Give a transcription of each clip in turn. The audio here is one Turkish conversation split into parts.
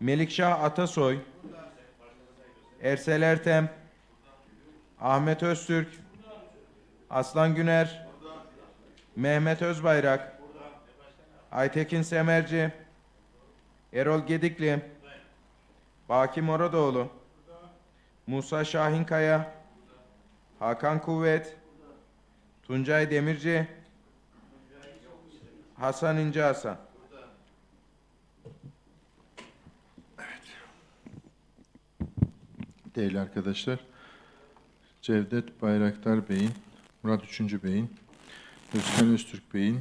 Melikşah Atasoy, Ersel Ertem, Ahmet Öztürk, Aslan Güner, Mehmet Özbayrak, Aytekin Semerci, Erol Gedikli, Baki Moradoğlu, Musa Şahinkaya, Hakan Kuvvet, Tuncay Demirci, Hasan İnce Hasan. Değerli arkadaşlar, Cevdet Bayraktar Bey'in, Murat Üçüncü Bey'in, Özkan Öztürk Bey'in,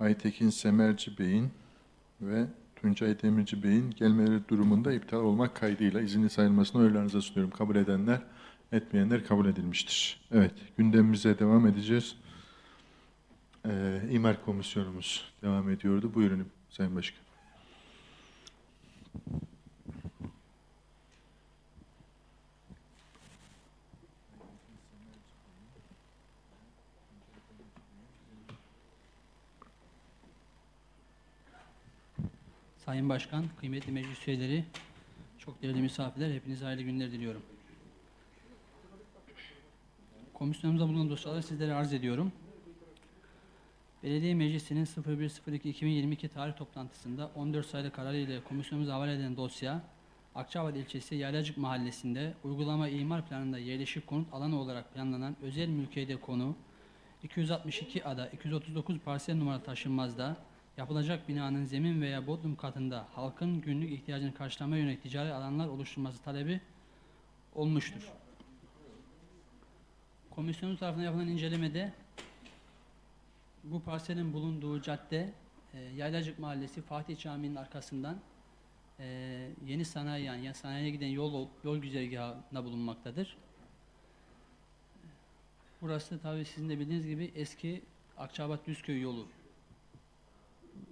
Aytekin Semerci Bey'in ve Tuncay Demirci Bey'in gelmeleri durumunda iptal olmak kaydıyla izinli sayılmasını oylarınıza sunuyorum. Kabul edenler, etmeyenler kabul edilmiştir. Evet, gündemimize devam edeceğiz. Ee, İmar Komisyonumuz devam ediyordu. Buyurun Sayın Başkan. Sayın Başkan, kıymetli meclis üyeleri, çok değerli misafirler, hepinize hayırlı günler diliyorum. Komisyonumuzda bulunan dosyaları sizlere arz ediyorum. Belediye Meclisi'nin 01.02.2022 tarih toplantısında 14 sayılı kararı ile komisyonumuza havale edilen dosya, Akçabat ilçesi Yaylacık mahallesinde uygulama imar planında yerleşik konut alanı olarak planlanan özel mülkiyede konu 262 ada 239 parsel numara taşınmazda yapılacak binanın zemin veya bodrum katında halkın günlük ihtiyacını karşılamaya yönelik ticari alanlar oluşturulması talebi olmuştur. Komisyonun tarafından yapılan incelemede bu parselin bulunduğu cadde e, Yaylacık Mahallesi Fatih Camii'nin arkasından e, yeni sanayi yani sanayiye giden yol yol güzergahında bulunmaktadır. Burası tabii sizin de bildiğiniz gibi eski Akçabat Düzköy yolu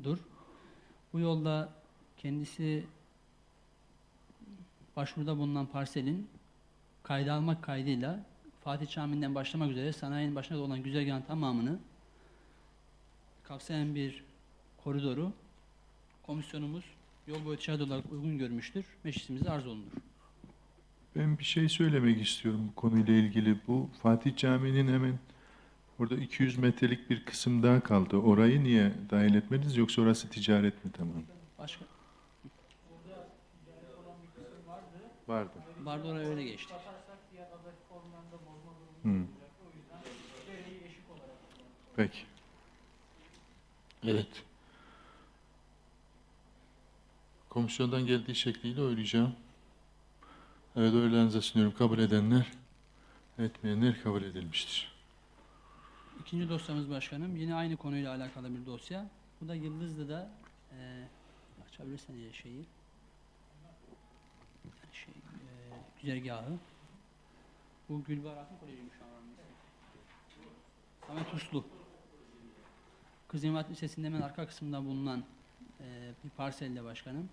dur. Bu yolda kendisi başvuruda bulunan parselin kayda almak kaydıyla Fatih Camii'nden başlamak üzere sanayinin başında olan güzergahın tamamını kapsayan bir koridoru komisyonumuz yol boyu ticaret olarak uygun görmüştür. Meclisimize arz olunur. Ben bir şey söylemek istiyorum bu konuyla ilgili. Bu Fatih Camii'nin hemen orada 200 metrelik bir kısım daha kaldı. Orayı niye dahil etmediniz yoksa orası ticaret mi tamam? Başka Vardı. vardı oraya öyle geçti. Hı. Peki. Evet. Komisyondan geldiği şekliyle oylayacağım. Evet oylarınıza sunuyorum. Kabul edenler, etmeyenler kabul edilmiştir. İkinci dosyamız başkanım yine aynı konuyla alakalı bir dosya. Bu da Yıldızlı'da e, açabilirsen ya şeyi şey, e, güzergahı. Bu Gülbar Akın Koleji'ymiş. Samet Uslu. Kız İmam Lisesi'nin hemen arka kısmında bulunan e, bir parselde başkanım.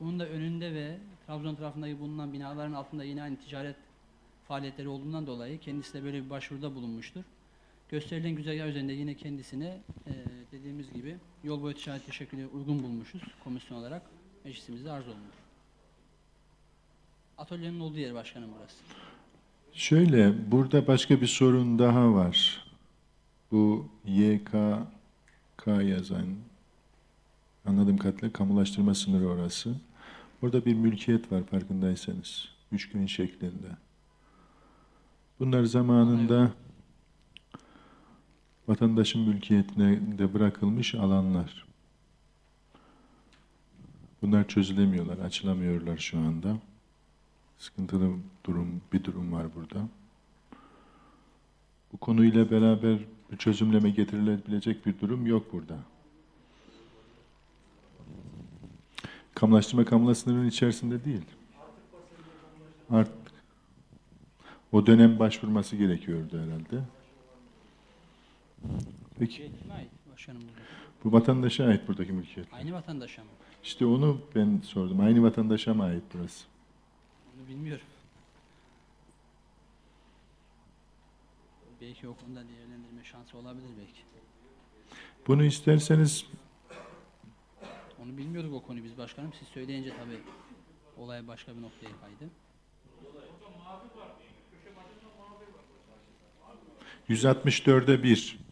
Bunun da önünde ve Trabzon tarafındaki bulunan binaların altında yine aynı ticaret faaliyetleri olduğundan dolayı kendisi de böyle bir başvuruda bulunmuştur. Gösterilen güzergah üzerinde yine kendisine e, dediğimiz gibi yol boyu ticaret teşekkülü uygun bulmuşuz komisyon olarak meclisimizde arz olunur. Atölyenin olduğu yer başkanım burası. Şöyle, burada başka bir sorun daha var. Bu YKK yazan, anladığım kadarıyla kamulaştırma sınırı orası. Orada bir mülkiyet var farkındaysanız. Üçgen şeklinde. Bunlar zamanında vatandaşın mülkiyetine de bırakılmış alanlar. Bunlar çözülemiyorlar, açılamıyorlar şu anda. Sıkıntılı durum, bir durum var burada. Bu konuyla beraber bir çözümleme getirilebilecek bir durum yok burada. Kamulaştırma kamula sınırının içerisinde değil. Artık o dönem başvurması gerekiyordu herhalde. Peki başkanım burada? bu vatandaşa ait buradaki mülkiyet. Aynı vatandaşa mı? İşte onu ben sordum. Aynı vatandaşa mı ait burası? Onu bilmiyorum. Belki o konuda değerlendirme şansı olabilir belki. Bunu isterseniz Onu bilmiyorduk o konuyu biz başkanım. Siz söyleyince tabii olay başka bir noktaya kaydı. 164'e 1.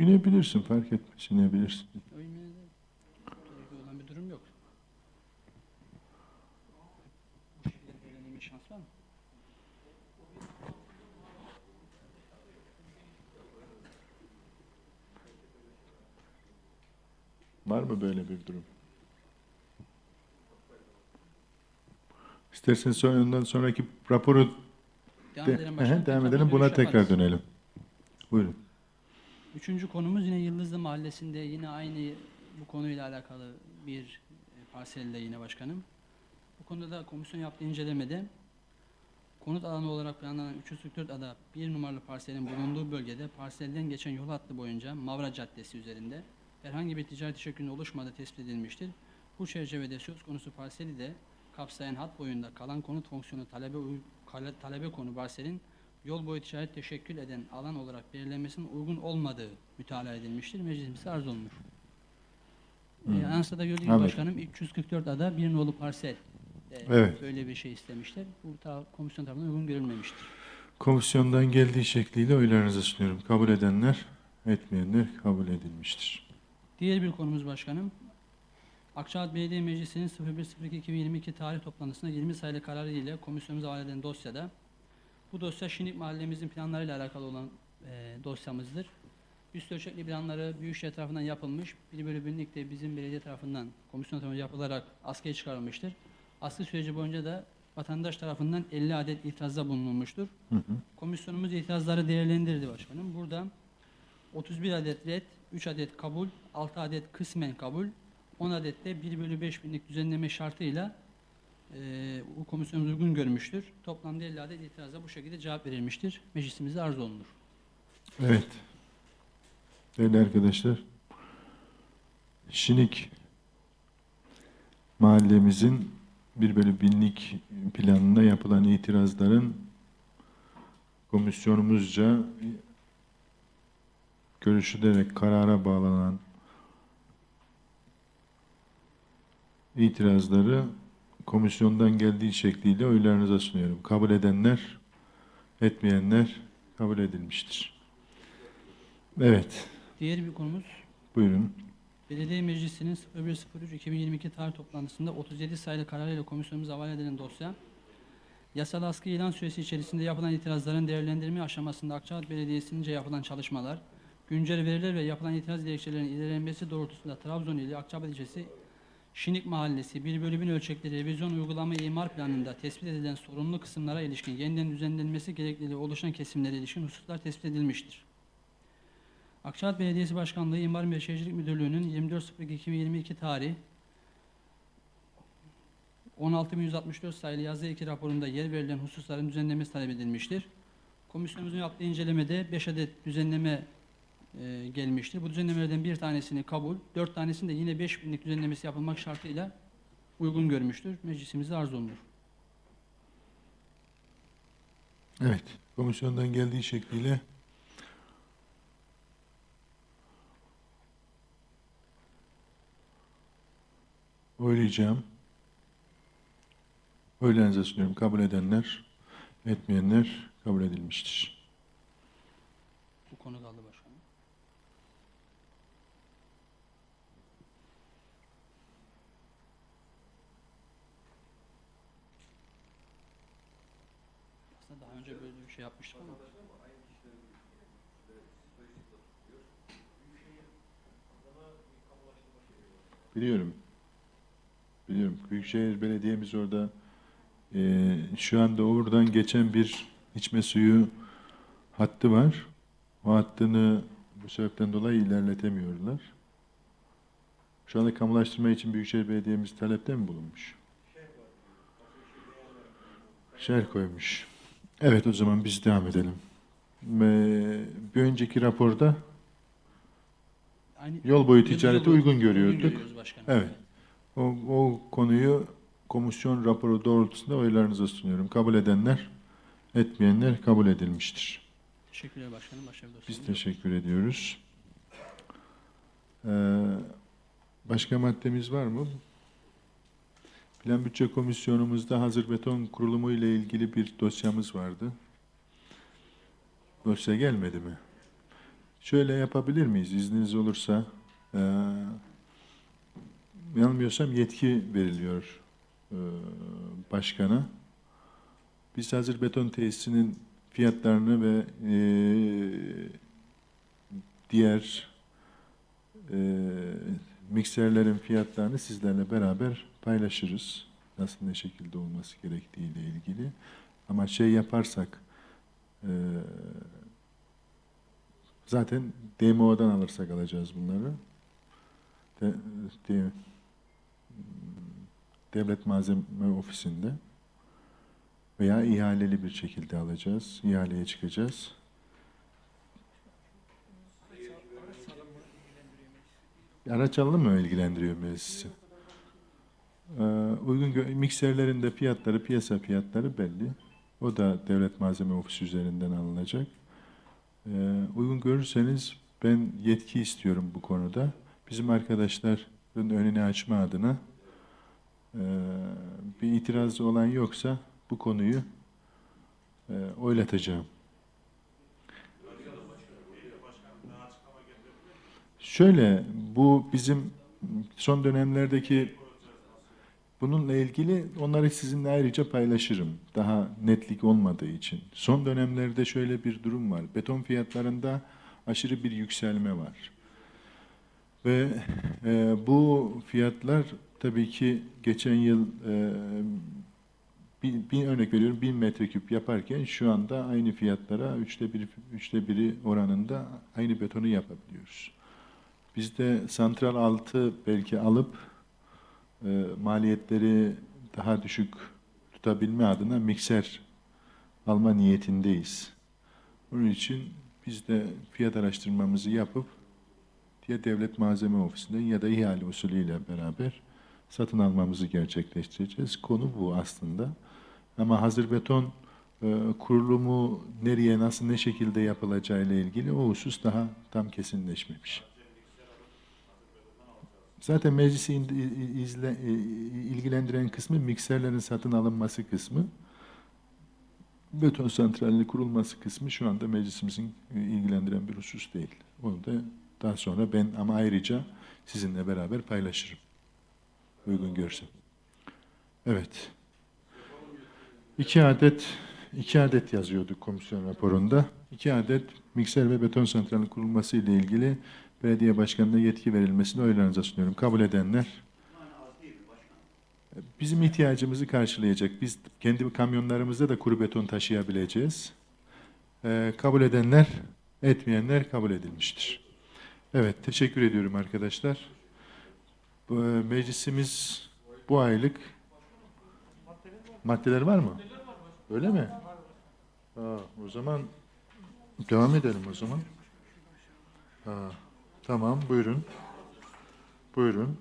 İnebilirsin fark etmez inebilirsin. Öyle gerekli olan bir durum yok. Bu şekilde öğrenme bir şans var mı? Var mı böyle bir durum? İsterseniz sonra ondan sonraki raporu Devam de, edelim Ehe, başkanım. devam Tekrar edelim bir buna dönüş tekrar yaparız. dönelim. Buyurun. Üçüncü konumuz yine Yıldızlı Mahallesi'nde yine aynı bu konuyla alakalı bir e, parselde yine başkanım. Bu konuda da komisyon yaptığı incelemede konut alanı olarak planlanan 344 ada 1 numaralı parselin bulunduğu bölgede parselden geçen yol hattı boyunca Mavra Caddesi üzerinde herhangi bir ticari teşekkülün oluşmadığı tespit edilmiştir. Bu çerçevede söz konusu parseli de kapsayan hat boyunda kalan konut fonksiyonu talebe, talebe konu parselin yol boyu ticaret teşekkül eden alan olarak belirlenmesinin uygun olmadığı mütalaa edilmiştir. Meclisimize arz olunur. Hmm. Ee, Anayasada gördüğü gibi Anladım. başkanım 344 ada bir nolu parsel e, Evet. böyle bir şey istemişler. Bu ta, komisyon tarafından uygun görülmemiştir. Komisyondan geldiği şekliyle oylarınıza sunuyorum. Kabul edenler, etmeyenler kabul edilmiştir. Diğer bir konumuz başkanım. Akçabat Belediye Meclisi'nin 01.02.2022 tarih toplantısında 20 sayılı kararı ile komisyonumuza havale edilen dosyada bu dosya Şinik mahallemizin planlarıyla alakalı olan e, dosyamızdır. Üst ölçekli planları Büyükşehir tarafından yapılmış. 1 bölü binlik de bizim belediye tarafından komisyon tarafından yapılarak askıya çıkarılmıştır. Askı süreci boyunca da vatandaş tarafından 50 adet itirazda bulunulmuştur. Hı hı. Komisyonumuz itirazları değerlendirdi başkanım. Burada 31 adet red, 3 adet kabul, 6 adet kısmen kabul, 10 adet de 1 bölü 5 binlik düzenleme şartıyla e, bu komisyonumuz uygun görmüştür. Toplamda 50 adet itiraza bu şekilde cevap verilmiştir. Meclisimize arz olunur. Evet. Değerli arkadaşlar, Şinik mahallemizin bir bölü binlik planına yapılan itirazların komisyonumuzca görüşülerek karara bağlanan itirazları komisyondan geldiği şekliyle oylarınıza sunuyorum. Kabul edenler, etmeyenler kabul edilmiştir. Evet, Diğer bir konumuz buyurun. Belediye Meclisi'nin 01.03.2022 tarih toplantısında 37 sayılı kararıyla komisyonumuza havale edilen dosya, yasal askı ilan süresi içerisinde yapılan itirazların değerlendirme aşamasında Akçabat Belediyesi'nce yapılan çalışmalar, güncel veriler ve yapılan itiraz dilekçelerinin ilerlenmesi doğrultusunda Trabzon ili Akçabat ilçesi Şinik Mahallesi 1 bölü 1000 ölçekli revizyon uygulama imar planında tespit edilen sorunlu kısımlara ilişkin yeniden düzenlenmesi gerekliliği oluşan kesimlere ilişkin hususlar tespit edilmiştir. Akçabat Belediyesi Başkanlığı İmar ve Şehircilik Müdürlüğü'nün 24.02.2022 tarih 16.164 sayılı yazı iki raporunda yer verilen hususların düzenlemesi talep edilmiştir. Komisyonumuzun yaptığı incelemede 5 adet düzenleme e, gelmiştir. Bu düzenlemelerden bir tanesini kabul, 4 tanesini de yine 5 binlik düzenlemesi yapılmak şartıyla uygun görmüştür. Meclisimize arz olunur. Evet, komisyondan geldiği şekliyle oylayacağım. Oylarınıza sunuyorum. Kabul edenler, etmeyenler kabul edilmiştir. Bu konu kaldı başkanım. Aslında daha önce böyle bir şey yapmıştık ama Biliyorum. Biliyorum. Büyükşehir Belediye'miz orada eee, şu anda oradan geçen bir içme suyu hattı var. O hattını bu sebepten dolayı ilerletemiyorlar. Şu anda kamulaştırma için Büyükşehir Belediye'miz talepte mi bulunmuş? Şer koymuş. Evet o zaman biz devam edelim. Ve bir önceki raporda aynı yol boyu ticareti yolu uygun görüyorduk. Evet. O, o konuyu komisyon raporu doğrultusunda oylarınıza sunuyorum. Kabul edenler, etmeyenler kabul edilmiştir. Teşekkürler başkanım. Başarılı. Biz teşekkür ediyoruz. Ee, başka maddemiz var mı? Plan Bütçe Komisyonumuzda hazır beton kurulumu ile ilgili bir dosyamız vardı. Dosya gelmedi mi? Şöyle yapabilir miyiz izniniz olursa? Ee, yanılmıyorsam yetki veriliyor e, başkana. Biz hazır beton tesisinin fiyatlarını ve e, diğer e, mikserlerin fiyatlarını sizlerle beraber paylaşırız. Nasıl ne şekilde olması gerektiği ile ilgili. Ama şey yaparsak e, zaten DMO'dan alırsak alacağız bunları. De, de- Devlet Malzeme Ofisi'nde veya ihaleli bir şekilde alacağız. İhaleye çıkacağız. Araç alımı mı ilgilendiriyor meclisi? Ee, uygun mikserlerin de fiyatları, piyasa fiyatları belli. O da Devlet Malzeme Ofisi üzerinden alınacak. Ee, uygun görürseniz ben yetki istiyorum bu konuda. Bizim arkadaşların önünü açma adına ee, bir itirazı olan yoksa bu konuyu e, oylatacağım. Şöyle, bu bizim son dönemlerdeki bununla ilgili onları sizinle ayrıca paylaşırım. Daha netlik olmadığı için. Son dönemlerde şöyle bir durum var. Beton fiyatlarında aşırı bir yükselme var. Ve e, bu fiyatlar tabii ki geçen yıl e, bir, bir örnek veriyorum bin metreküp yaparken şu anda aynı fiyatlara üçte bir üçte biri oranında aynı betonu yapabiliyoruz. Biz de santral altı belki alıp e, maliyetleri daha düşük tutabilme adına mikser alma niyetindeyiz. Onun için biz de fiyat araştırmamızı yapıp ya devlet malzeme ofisinden ya da ihale usulüyle beraber satın almamızı gerçekleştireceğiz. Konu bu aslında. Ama hazır beton e, kurulumu nereye, nasıl, ne şekilde yapılacağı ile ilgili o husus daha tam kesinleşmemiş. Zaten meclisi izle, ilgilendiren kısmı mikserlerin satın alınması kısmı. Beton santralinin kurulması kısmı şu anda meclisimizin ilgilendiren bir husus değil. Onu da daha sonra ben ama ayrıca sizinle beraber paylaşırım. Uygun görsem. Evet. İki adet iki adet yazıyorduk komisyon raporunda. İki adet mikser ve beton santralinin kurulması ile ilgili belediye başkanına yetki verilmesini oylarınıza sunuyorum. Kabul edenler bizim ihtiyacımızı karşılayacak. Biz kendi kamyonlarımızda da kuru beton taşıyabileceğiz. Ee, kabul edenler, etmeyenler kabul edilmiştir. Evet, teşekkür ediyorum arkadaşlar. Bu, e, meclisimiz bu aylık maddeler var mı? Öyle mi? Aa, o zaman devam edelim o zaman. Aa, tamam, buyurun. Buyurun.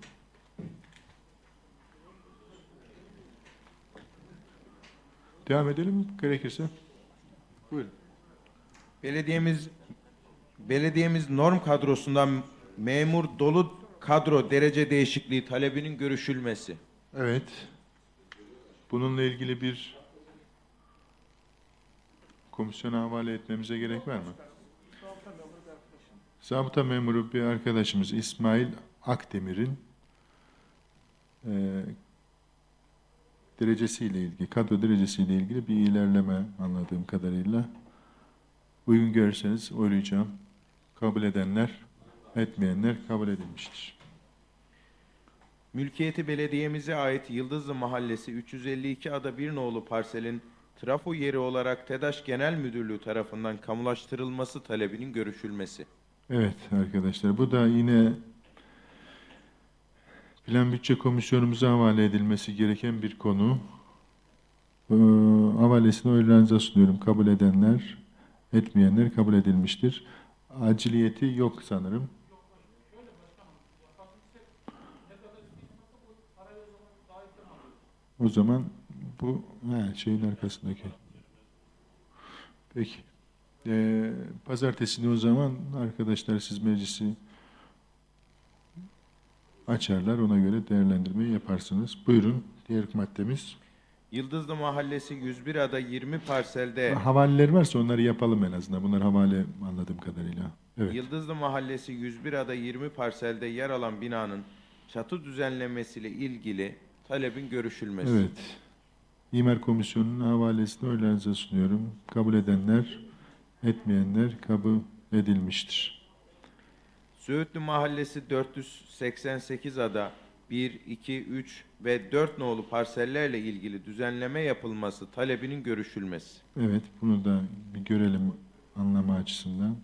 Devam edelim gerekirse. Buyurun. Belediyemiz belediyemiz norm kadrosundan memur dolu kadro derece değişikliği talebinin görüşülmesi. Evet. Bununla ilgili bir komisyona havale etmemize gerek var mı? Zabıta memuru bir arkadaşımız İsmail Akdemir'in e, derecesiyle ilgili, kadro derecesiyle ilgili bir ilerleme anladığım kadarıyla. Uygun görürseniz oylayacağım. Kabul edenler, etmeyenler kabul edilmiştir. Mülkiyeti belediyemize ait Yıldızlı Mahallesi 352 ada bir nolu parselin trafo yeri olarak TEDAŞ Genel Müdürlüğü tarafından kamulaştırılması talebinin görüşülmesi. Evet arkadaşlar bu da yine Plan Bütçe Komisyonumuza havale edilmesi gereken bir konu. Ee, havalesini oylarınıza sunuyorum. Kabul edenler, etmeyenler kabul edilmiştir. Aciliyeti yok sanırım. O zaman bu he, şeyin arkasındaki. Peki. Ee, pazartesini o zaman arkadaşlar siz meclisi açarlar. Ona göre değerlendirmeyi yaparsınız. Buyurun. Diğer maddemiz. Yıldızlı Mahallesi 101 ada 20 parselde Havaleler varsa onları yapalım en azından. Bunlar havale anladığım kadarıyla. Evet. Yıldızlı Mahallesi 101 ada 20 parselde yer alan binanın çatı düzenlemesiyle ilgili talebin görüşülmesi. Evet. İmar Komisyonu'nun havalesini oylarınıza sunuyorum. Kabul edenler, etmeyenler kabul edilmiştir. Söğütlü Mahallesi 488 ada 1, 2, 3 ve 4 nolu parsellerle ilgili düzenleme yapılması talebinin görüşülmesi. Evet, bunu da bir görelim anlama açısından.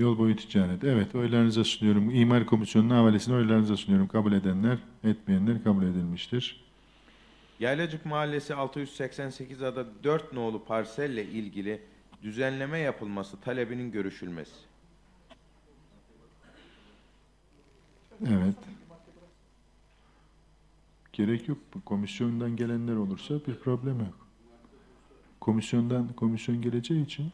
Yol boyu ticaret. Evet, oylarınıza sunuyorum. İmar Komisyonu'nun havalesini oylarınıza sunuyorum. Kabul edenler, etmeyenler kabul edilmiştir. Yaylacık Mahallesi 688 ada 4 nolu parselle ilgili düzenleme yapılması talebinin görüşülmesi. Evet. Gerek yok. Komisyondan gelenler olursa bir problem yok. Komisyondan komisyon geleceği için,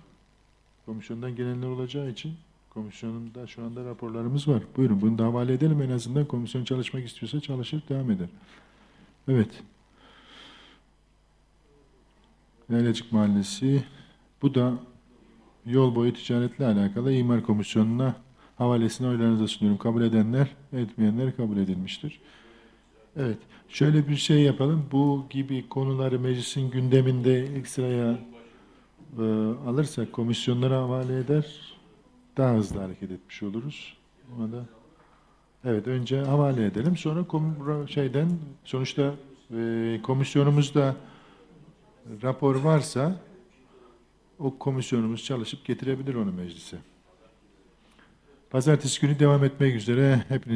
komisyondan gelenler olacağı için komisyonunda şu anda raporlarımız var. Buyurun bunu da havale edelim en azından komisyon çalışmak istiyorsa çalışır devam eder. Evet. Yaylacık Mahallesi. Bu da yol boyu ticaretle alakalı imar komisyonuna havalesini oylarınıza sunuyorum. Kabul edenler, etmeyenler kabul edilmiştir. Evet. Şöyle bir şey yapalım. Bu gibi konuları meclisin gündeminde ilk sıraya e, alırsak komisyonlara havale eder. Daha hızlı hareket etmiş oluruz. Ona da Evet, önce havale edelim. Sonra şeyden sonuçta e, komisyonumuzda rapor varsa o komisyonumuz çalışıp getirebilir onu meclise. Pazartesi günü devam etmek üzere hepiniz